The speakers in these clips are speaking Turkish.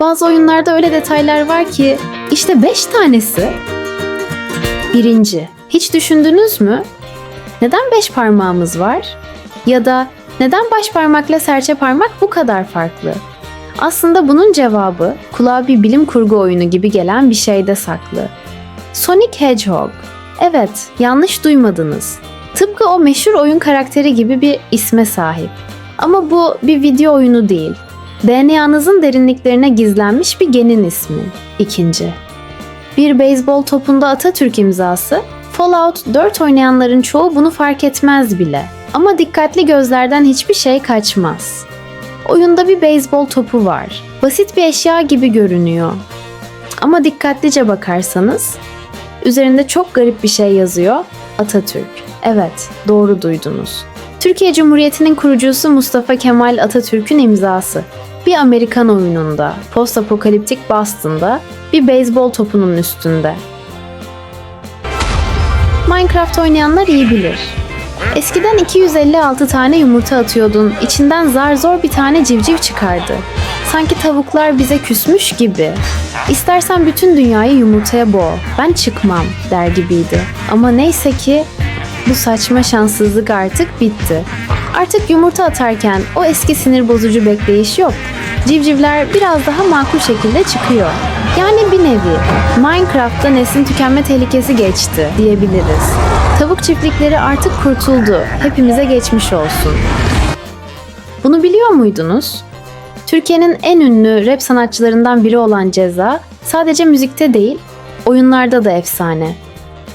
Bazı oyunlarda öyle detaylar var ki işte 5 tanesi. Birinci, hiç düşündünüz mü? Neden 5 parmağımız var? Ya da neden baş parmakla serçe parmak bu kadar farklı? Aslında bunun cevabı kulağa bir bilim kurgu oyunu gibi gelen bir şeyde saklı. Sonic Hedgehog. Evet, yanlış duymadınız. Tıpkı o meşhur oyun karakteri gibi bir isme sahip. Ama bu bir video oyunu değil. DNA'nızın derinliklerine gizlenmiş bir genin ismi. İkinci. Bir beyzbol topunda Atatürk imzası, Fallout 4 oynayanların çoğu bunu fark etmez bile. Ama dikkatli gözlerden hiçbir şey kaçmaz. Oyunda bir beyzbol topu var. Basit bir eşya gibi görünüyor. Ama dikkatlice bakarsanız üzerinde çok garip bir şey yazıyor. Atatürk. Evet, doğru duydunuz. Türkiye Cumhuriyeti'nin kurucusu Mustafa Kemal Atatürk'ün imzası. Bir Amerikan oyununda, post apokaliptik Boston'da bir beyzbol topunun üstünde. Minecraft oynayanlar iyi bilir. Eskiden 256 tane yumurta atıyordun, içinden zar zor bir tane civciv çıkardı. Sanki tavuklar bize küsmüş gibi. İstersen bütün dünyayı yumurtaya boğ, ben çıkmam der gibiydi. Ama neyse ki bu saçma şanssızlık artık bitti. Artık yumurta atarken o eski sinir bozucu bekleyiş yok. Civcivler biraz daha makul şekilde çıkıyor. Yani bir nevi Minecraft'ta neslin tükenme tehlikesi geçti diyebiliriz. Tavuk çiftlikleri artık kurtuldu. Hepimize geçmiş olsun. Bunu biliyor muydunuz? Türkiye'nin en ünlü rap sanatçılarından biri olan Ceza sadece müzikte değil, oyunlarda da efsane.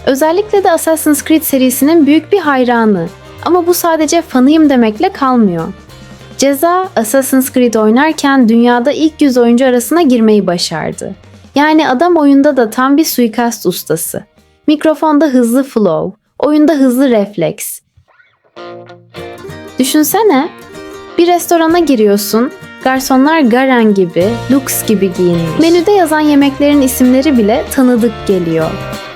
Özellikle de Assassin's Creed serisinin büyük bir hayranı. Ama bu sadece fanıyım demekle kalmıyor. Ceza Assassin's Creed oynarken dünyada ilk 100 oyuncu arasına girmeyi başardı. Yani adam oyunda da tam bir suikast ustası. Mikrofonda hızlı flow, oyunda hızlı refleks. Düşünsene, bir restorana giriyorsun, garsonlar Garen gibi, Lux gibi giyinmiş. Menüde yazan yemeklerin isimleri bile tanıdık geliyor.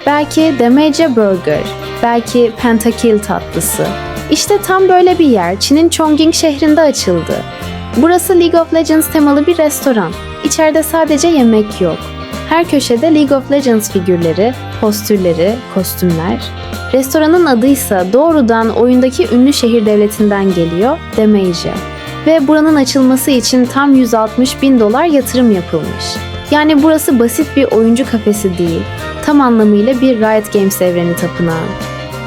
Belki Demece Burger, belki Pentakill tatlısı. İşte tam böyle bir yer Çin'in Chongqing şehrinde açıldı. Burası League of Legends temalı bir restoran. İçeride sadece yemek yok. Her köşede League of Legends figürleri, postürleri, kostümler. Restoranın adıysa doğrudan oyundaki ünlü şehir devletinden geliyor, Demacia. Ve buranın açılması için tam 160 bin dolar yatırım yapılmış. Yani burası basit bir oyuncu kafesi değil, tam anlamıyla bir Riot Games evreni tapınağı.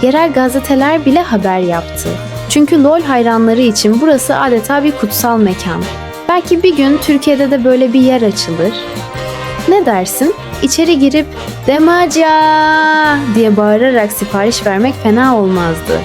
Yerel gazeteler bile haber yaptı. Çünkü LoL hayranları için burası adeta bir kutsal mekan. Belki bir gün Türkiye'de de böyle bir yer açılır. Ne dersin? İçeri girip Demaca diye bağırarak sipariş vermek fena olmazdı.